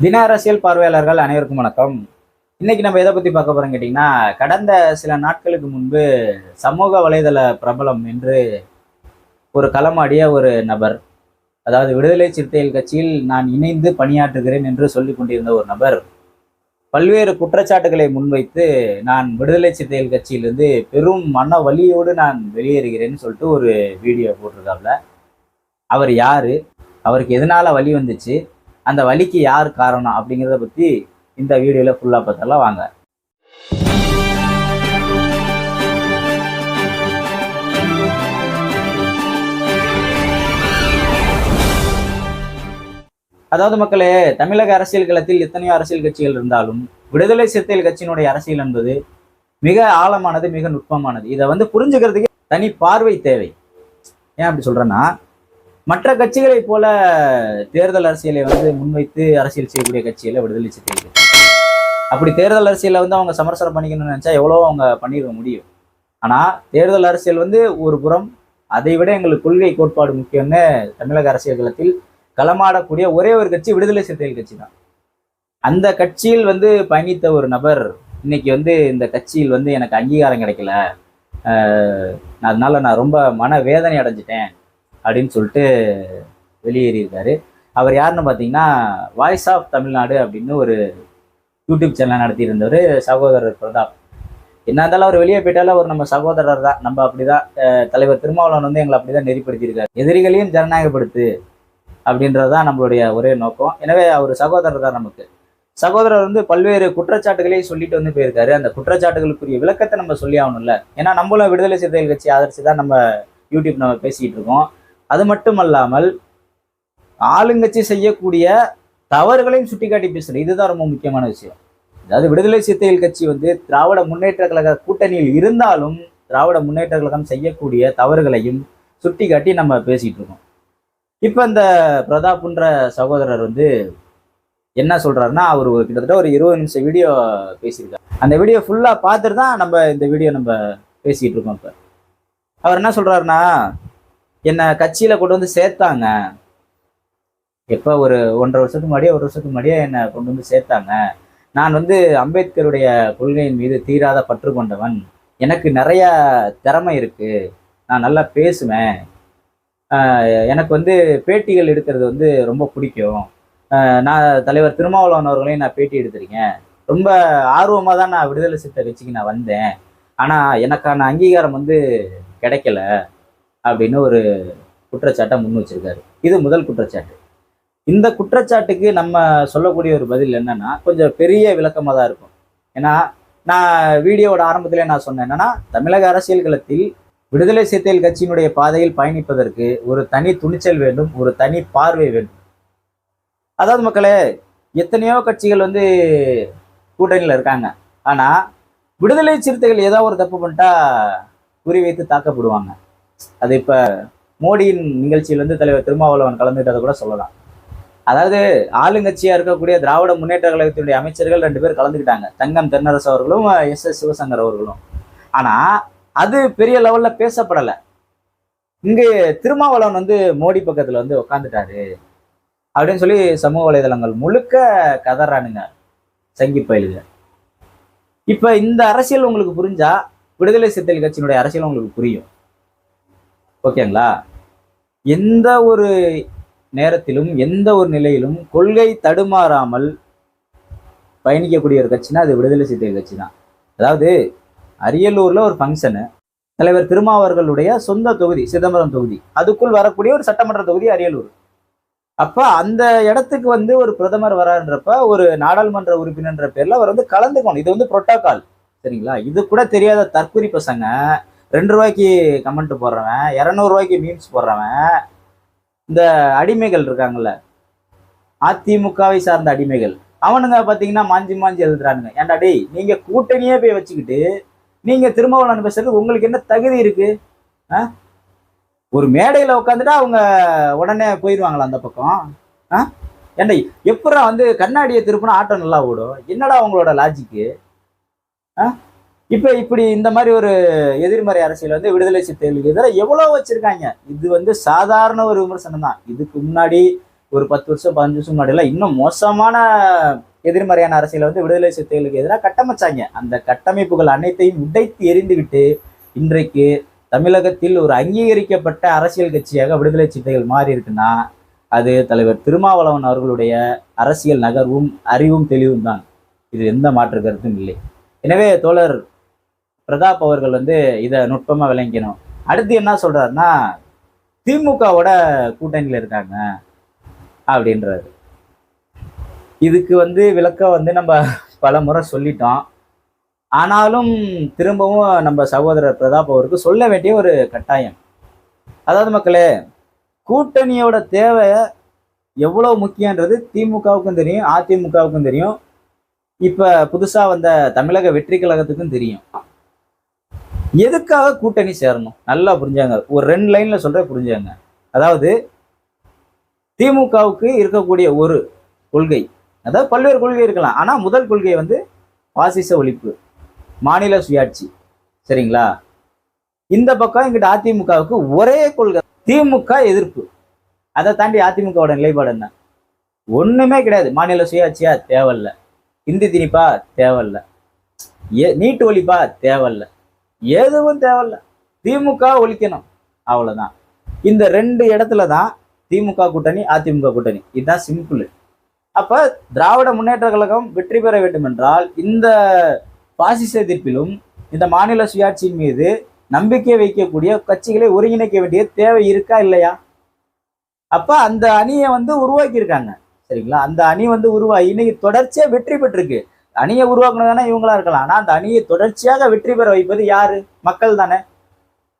தின அரசியல் பார்வையாளர்கள் அனைவருக்கும் வணக்கம். இன்னைக்கு நம்ம எதை பத்தி பார்க்க போறோம் கேட்டிங்கன்னா கடந்த சில நாட்களுக்கு முன்பு சமூக வலைதள பிரபலம் என்று ஒரு களமாடிய ஒரு நபர் அதாவது விடுதலை சிறுத்தைகள் கட்சியில் நான் இணைந்து பணியாற்றுகிறேன் என்று சொல்லிக் கொண்டிருந்த ஒரு நபர் பல்வேறு குற்றச்சாட்டுகளை முன்வைத்து நான் விடுதலை சிறுத்தைகள் கட்சியிலிருந்து பெரும் மன வலியோடு நான் வெளியேறுகிறேன்னு சொல்லிட்டு ஒரு வீடியோ போட்டிருக்காப்ல. அவர் யாரு? அவருக்கு எதனால வழி வந்துச்சு? அந்த வலிக்கு யார் காரணம் அப்படிங்கிறத பற்றி இந்த வீடியோவில் ஃபுல்லாக பார்த்தலாம் வாங்க. அதாவது மக்களே தமிழக அரசியல் களத்தில் எத்தனையோ அரசியல் கட்சிகள் இருந்தாலும் விடுதலை சிறுத்தைகள் கட்சியினுடைய அரசியல் என்பது மிக ஆழமானது மிக நுட்பமானது. இதை வந்து புரிஞ்சுக்கிறதுக்கு தனி பார்வை தேவை. ஏன் அப்படி சொல்றேன்னா மற்ற கட்சிகளைப் போல தேர்தல் அரசியலை வந்து முன்வைத்து அரசியல் செய்யக்கூடிய கட்சியில விடுதலை சிறுத்தைகள். அப்படி தேர்தல் அரசியலை வந்து அவங்க சமரசனம் பண்ணிக்கணும்னு நினைச்சா எவ்வளவோ அவங்க பண்ணிட முடியும். ஆனா தேர்தல் அரசியல் வந்து ஒரு புறம் அதை விட எங்களுக்கு கொள்கை கோட்பாடு முக்கியம்னு தமிழக அரசியல் களத்தில் களமாடக்கூடிய ஒரே ஒரு கட்சி விடுதலை சிறுத்தைகள் கட்சி தான். அந்த கட்சியில் வந்து பயணித்த ஒரு நபர் இன்னைக்கு வந்து இந்த கட்சியில் வந்து எனக்கு அங்கீகாரம் கிடைக்கல. அதனால நான் ரொம்ப மன வேதனை அடைஞ்சிட்டேன். அப்படின்னு சொல்லிட்டு வெளியேறியிருக்காரு. அவர் யாருன்னு பார்த்தீங்கன்னா வாய்ஸ் ஆஃப் தமிழ்நாடு அப்படின்னு ஒரு யூடியூப் சேனல் நடத்தியிருந்தவர் சகோதரர் பிரதாப். என்ன இருந்தாலும் அவர் வெளியே போயிட்டாலும் அவர் நம்ம சகோதரர் தான். நம்ம அப்படிதான் தலைவர் திருமாவளவன் வந்து எங்களை அப்படிதான் நெறிப்படுத்தியிருக்காரு. எதிரிகளையும் ஜனநாயகப்படுத்து அப்படின்றது தான் நம்மளுடைய ஒரே நோக்கம். எனவே அவர் சகோதரர் தான் நமக்கு. சகோதரர் வந்து பல்வேறு குற்றச்சாட்டுகளையும் சொல்லிட்டு வந்து போயிருக்காரு. அந்த குற்றச்சாட்டுகளுக்குரிய விளக்கத்தை நம்ம சொல்லி ஆகணும்ல ஏன்னா நம்மளும் விடுதலை சிறுத்தைகள் கட்சி ஆதரிச்சு தான் நம்ம யூடியூப் நம்ம பேசிக்கிட்டு இருக்கோம். அது மட்டும் அல்லாமல் ஆளுங்கட்சி செய்யக்கூடிய தவறுகளையும் சுட்டிக்காட்டி பேசுறது. இதுதான் ரொம்ப முக்கியமான விஷயம். அதாவது விடுதலை சிறுத்தைகள் கட்சி வந்து திராவிட முன்னேற்ற கழக கூட்டணியில் இருந்தாலும் திராவிட முன்னேற்ற கழகம் செய்யக்கூடிய தவறுகளையும் சுட்டிக்காட்டி நம்ம பேசிகிட்டு இருக்கோம். இப்போ இந்த பிரதாப்ன்ற சகோதரர் வந்து என்ன சொல்கிறாருன்னா அவர் ஒரு கிட்டத்தட்ட ஒரு இருபது நிமிஷம் வீடியோ பேசியிருக்காரு. அந்த வீடியோ ஃபுல்லாக பார்த்துட்டு தான் நம்ம இந்த வீடியோ நம்ம பேசிக்கிட்டு இருக்கோம் இப்போ. அவர் என்ன சொல்கிறாருன்னா என்னை கட்சியில் கொண்டு வந்து சேர்த்தாங்க. எப்போ ஒரு ஒன்றரை வருஷத்துக்கு முன்னாடியே ஒரு வருஷத்துக்கு முன்னாடியே என்னை கொண்டு வந்து சேர்த்தாங்க. நான் வந்து அம்பேத்கருடைய கொள்கையின் மீது தீராத பற்று கொண்டவன். எனக்கு நிறைய திறமை இருக்குது நான் நல்லா பேசுவேன். எனக்கு வந்து பேட்டிகள் எடுக்கிறது வந்து ரொம்ப பிடிக்கும். நான் தலைவர் திருமாவளவன் அவர்களையும் நான் பேட்டி எடுத்திருக்கேன். ரொம்ப ஆர்வமாக தான் நான் விடுதலை சித்த கட்சிக்கு நான் வந்தேன். ஆனால் எனக்கான அங்கீகாரம் வந்து கிடைக்கல. அப்படின்னு ஒரு குற்றச்சாட்டை முன் வச்சிருக்காரு. இது முதல் குற்றச்சாட்டு. இந்த குற்றச்சாட்டுக்கு நம்ம சொல்லக்கூடிய ஒரு பதில் என்னன்னா கொஞ்சம் பெரிய விளக்கமாக தான் இருக்கும். ஏன்னா நான் வீடியோவோட ஆரம்பத்திலே நான் சொன்னேன் என்னன்னா தமிழக அரசியல் களத்தில் விடுதலை சிறுத்தைகள் கட்சியினுடைய பாதையில் பயணிப்பதற்கு ஒரு தனி துணிச்சல் வேண்டும் ஒரு தனி பார்வை வேண்டும். அதாவது மக்களே எத்தனையோ கட்சிகள் வந்து கூட்டணியில் இருக்காங்க. ஆனால் விடுதலை சிறுத்தைகள் ஏதோ ஒரு தப்பு பண்ணிட்டா குறி வைத்து தாக்கப்படுவாங்க அது இப்ப மோடியின் நிகழ்ச்சியில் வந்து தலைவர் திருமாவளவன் கலந்துக்கிட்டதை கூட சொல்லலாம். அதாவது ஆளுங்கட்சியா இருக்கக்கூடிய திராவிட முன்னேற்ற கழகத்தினுடைய அமைச்சர்கள் ரெண்டு பேர் கலந்துக்கிட்டாங்க. தங்கம் தென்னரசு அவர்களும் எஸ் எஸ் சிவசங்கர் அவர்களும். ஆனா அது பெரிய லெவல்ல பேசப்படலை. இங்கு திருமாவளவன் வந்து மோடி பக்கத்துல வந்து உட்காந்துட்டாரு அப்படின்னு சொல்லி சமூக வலைதளங்கள் முழுக்க கதறானுங்க சங்கி பயிலுங்க. இப்ப இந்த அரசியல் உங்களுக்கு புரிஞ்சா விடுதலை சிறுத்தைகள் கட்சியினுடைய அரசியல் உங்களுக்கு புரியும். ஓகேங்களா? எந்த ஒரு நேரத்திலும் எந்த ஒரு நிலையிலும் கொள்கை தடுமாறாமல் பயணிக்கக்கூடிய ஒரு கட்சினா அது விடுதலை சிறுத்தைகள் கட்சி தான் அதாவது அரியலூரில் ஒரு ஃபங்க்ஷனு தலைவர் திருமாவர்களுடைய சொந்த தொகுதி சிதம்பரம் தொகுதி அதுக்குள் வரக்கூடிய ஒரு சட்டமன்ற தொகுதி அரியலூர். அப்போ அந்த இடத்துக்கு வந்து ஒரு பிரதமர் வரான்றப்ப ஒரு நாடாளுமன்ற உறுப்பினர்ன்ற பேரில் அவர் வந்து கலந்துக்கணும். இது வந்து புரோட்டோகால் சரிங்களா? இது கூட தெரியாத தற்குறி பசங்க ரெண்டு ரூபாய்க்கு கமெண்ட் போடுறவன் இரநூறுவாய்க்கு மீம்ஸ் போடுறவன் இந்த அடிமைகள் இருக்காங்கல்ல அதிமுகவை சார்ந்த அடிமைகள் அவனுங்க பார்த்தீங்கன்னா மாஞ்சி மாஞ்சி எழுதுறானுங்க. ஏன்டா டேய் நீங்கள் கூட்டணியே போய் வச்சுக்கிட்டு நீங்கள் திருமாவளவன் பேசுறது உங்களுக்கு என்ன தகுதி இருக்கு? ஆ? ஒரு மேடையில் உட்காந்துட்டா அவங்க உடனே போயிடுவாங்களா அந்த பக்கம்? ஆ? ஏன்டா எப்பறம் வந்து கண்ணாடியை திருப்பினா ஆட்டோ நல்லா ஓடும்? என்னடா உங்களோட லாஜிக்கு ஆ? இப்போ இப்படி இந்த மாதிரி ஒரு எதிர்மறை அரசியல் வந்து விடுதலை சிறுத்தைகளுக்கு எதிராக எவ்வளோ வச்சுருக்காங்க? இது வந்து சாதாரண ஒரு விமர்சனம் தான். இதுக்கு முன்னாடி ஒரு பத்து வருஷம் பதினஞ்சு வருஷம் முன்னாடிலாம் இன்னும் மோசமான எதிர்மறையான அரசியலை வந்து விடுதலை சிறுத்தைகளுக்கு எதிராக கட்டமைச்சாங்க. அந்த கட்டமைப்புகள் அனைத்தையும் உடைத்து எரிந்துவிட்டு இன்றைக்கு தமிழகத்தில் ஒரு அங்கீகரிக்கப்பட்ட அரசியல் கட்சியாக விடுதலை சிறுத்தைகள் மாறி இருக்குன்னா அது தலைவர் திருமாவளவன் அவர்களுடைய அரசியல் நகர்வும் அறிவும் தெளிவும் தான். இது எந்த மாற்று கருத்தும் இல்லை. எனவே தோழர் பிரதாப் அவர்கள் வந்து இதை நுட்பமாக விளங்கிக்கணும். அடுத்து என்ன சொல்றாருன்னா திமுகவோட கூட்டணியில் இருக்காங்க அப்படின்றாரு. இதுக்கு வந்து விளக்கம் வந்து நம்ம பல முறை சொல்லிட்டோம். ஆனாலும் திரும்பவும் நம்ம சகோதரர் பிரதாப் அவருக்கு சொல்ல வேண்டிய ஒரு கட்டாயம். அதாவது மக்களே கூட்டணியோட தேவை எவ்வளோ முக்கியன்றது திமுகவுக்கும் தெரியும் அதிமுகவுக்கும் தெரியும். இப்போ புதுசாக வந்த தமிழக வெற்றி கழகத்துக்கும் தெரியும். எதுக்காக கூட்டணி சேரணும்? நல்லா புரிஞ்சாங்க. ஒரு ரெண்டு லைன்ல சொல்ற புரிஞ்சாங்க. அதாவது திமுகவுக்கு இருக்கக்கூடிய ஒரு கொள்கை அதாவது பல்வேறு கொள்கை இருக்கலாம். ஆனா முதல் கொள்கை வந்து பாசிச ஒழிப்பு மாநில சுயாட்சி. சரிங்களா? இந்த பக்கம் எங்கிட்ட அதிமுகவுக்கு ஒரே கொள்கை திமுக எதிர்ப்பு. அதை தாண்டி அதிமுகவோட நிலைப்பாடு என்ன? ஒண்ணுமே கிடையாது. மாநில சுயாட்சியா தேவையில்ல. இந்தி திணிப்பா தேவையில்ல. ஏ நீட்டு ஒழிப்பா தேவையில்ல. எதுவும் தேவையில்ல. திமுக ஒழிக்கணும். அவ்வளோதான் இந்த ரெண்டு இடத்துல தான் திமுக கூட்டணி அதிமுக கூட்டணி. இதுதான் சிம்பிள் அப்போ திராவிட முன்னேற்ற கழகம் வெற்றி பெற வேண்டும் என்றால் இந்த பாசிச எதிர்ப்பிலும் இந்த மாநில சுயாட்சியின் மீது நம்பிக்கை வைக்கக்கூடிய கட்சிகளை ஒருங்கிணைக்க வேண்டிய தேவை இருக்கா இல்லையா? அப்போ அந்த அணியை வந்து உருவாக்கியிருக்காங்க. சரிங்களா? அந்த அணி வந்து உருவாகி இன்னைக்கு தொடர்ச்சியாக வெற்றி பெற்றிருக்கு. அணியை உருவாக்குனதானே இவங்களா இருக்கலாம். ஆனால் அந்த அணியை தொடர்ச்சியாக வெற்றி பெற வைப்பது யாரு? மக்கள் தானே.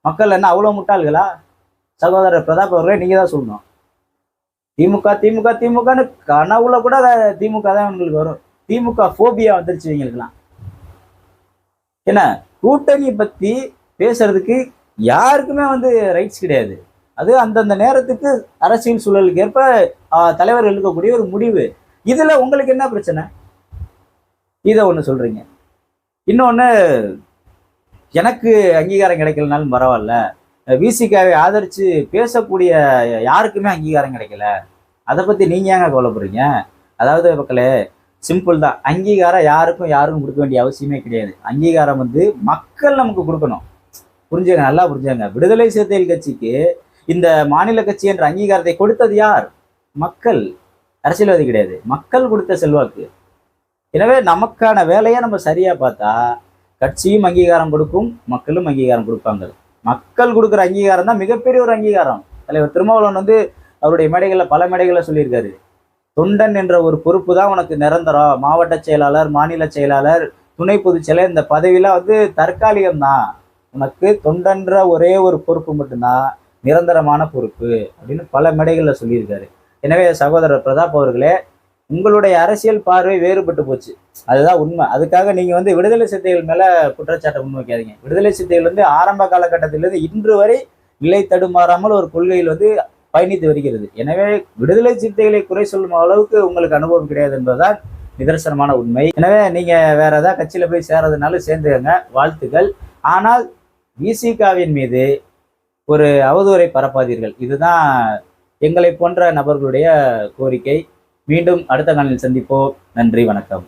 மக்கள் என்ன அவ்வளோ முட்டாள்களா? சகோதரர் பிரதாப் அவர்களே நீங்க தான் சொல்லணும். திமுக திமுக திமுகன்னு கனவுல கூட திமுக தான் உங்களுக்கு வரும். திமுக ஃபோபியா வந்துருச்சு இவங்களுக்குலாம் என்ன? கூட்டணி பத்தி பேசுறதுக்கு யாருக்குமே வந்து ரைட்ஸ் கிடையாது. அது அந்தந்த நேரத்துக்கு அரசியல் சூழலுக்கு ஏற்ப தலைவர் தலைவர்கள் எடுக்கக்கூடிய ஒரு முடிவு. இதுல உங்களுக்கு என்ன பிரச்சனை? இதை ஒன்று சொல்கிறீங்க இன்னொன்று எனக்கு அங்கீகாரம் கிடைக்கலனாலும் பரவாயில்ல. விசிகாவை ஆதரித்து பேசக்கூடிய யாருக்குமே அங்கீகாரம் கிடைக்கல. அதை பற்றி நீங்கள் ஏங்க கவலைப்படுறீங்க? அதாவது மக்களே சிம்பிள் தான். அங்கீகாரம் யாருக்கும் யாருக்கும் கொடுக்க வேண்டிய அவசியமே கிடையாது. அங்கீகாரம் வந்து மக்கள் நமக்கு கொடுக்கணும். புரிஞ்சுங்க நல்லா புரிஞ்சுங்க. விடுதலை சிறுத்தைகள் கட்சிக்கு இந்த மாநில கட்சி என்ற அங்கீகாரத்தை கொடுத்தது யார்? மக்கள். அரசியல்வாதி கிடையாது. மக்கள் கொடுத்த செல்வாக்கு. எனவே நமக்கான வேலையை நம்ம சரியா பார்த்தா கட்சியும் அங்கீகாரம் கொடுக்கும் மக்களும் அங்கீகாரம் கொடுப்பாங்க. மக்கள் கொடுக்குற அங்கீகாரம் தான் மிகப்பெரிய ஒரு அங்கீகாரம். தலைவர் திருமாவளவன் வந்து அவருடைய மேடைகளில் பல மேடைகளில் சொல்லியிருக்காரு. தொண்டன் என்ற ஒரு பொறுப்பு தான் உனக்கு நிரந்தரம் மாவட்ட செயலாளர் மாநில செயலாளர் துணை பொதுச் செயலர் இந்த பதவியெல்லாம் வந்து தற்காலிகம் தான். உனக்கு தொண்டன்ற ஒரே ஒரு பொறுப்பு மட்டும்தான் நிரந்தரமான பொறுப்பு அப்படின்னு பல மேடைகளில் சொல்லியிருக்காரு. எனவே சகோதரர் பிரதாப் அவர்களே உங்களுடைய அரசியல் பார்வை வேறுபட்டு போச்சு. அதுதான் உண்மை. அதுக்காக நீங்க வந்து விடுதலை சிறுத்தைகள் மேல குற்றச்சாட்டை முன்வைக்காதீங்க. விடுதலை சிறுத்தைகள் வந்து ஆரம்ப காலகட்டத்திலிருந்து இன்று வரை நிலை தடுமாறாமல் ஒரு கொள்கையில் வந்து பயணித்து வருகிறது. எனவே விடுதலை சிறுத்தைகளை குறை சொல்லும் அளவுக்கு உங்களுக்கு அனுபவம் கிடையாது என்பதுதான் நிதர்சனமான உண்மை. எனவே நீங்க வேற ஏதாவது கட்சியில போய் சேர்றதுனால சேர்ந்துக்கங்க. வாழ்த்துக்கள். ஆனால் விசிகாவின் மீது ஒரு அவதூறை பரப்பாதீர்கள். இதுதான் எங்களை போன்ற நபர்களுடைய கோரிக்கை. மீண்டும் அடுத்த காலையில் சந்திப்போம். நன்றி வணக்கம்.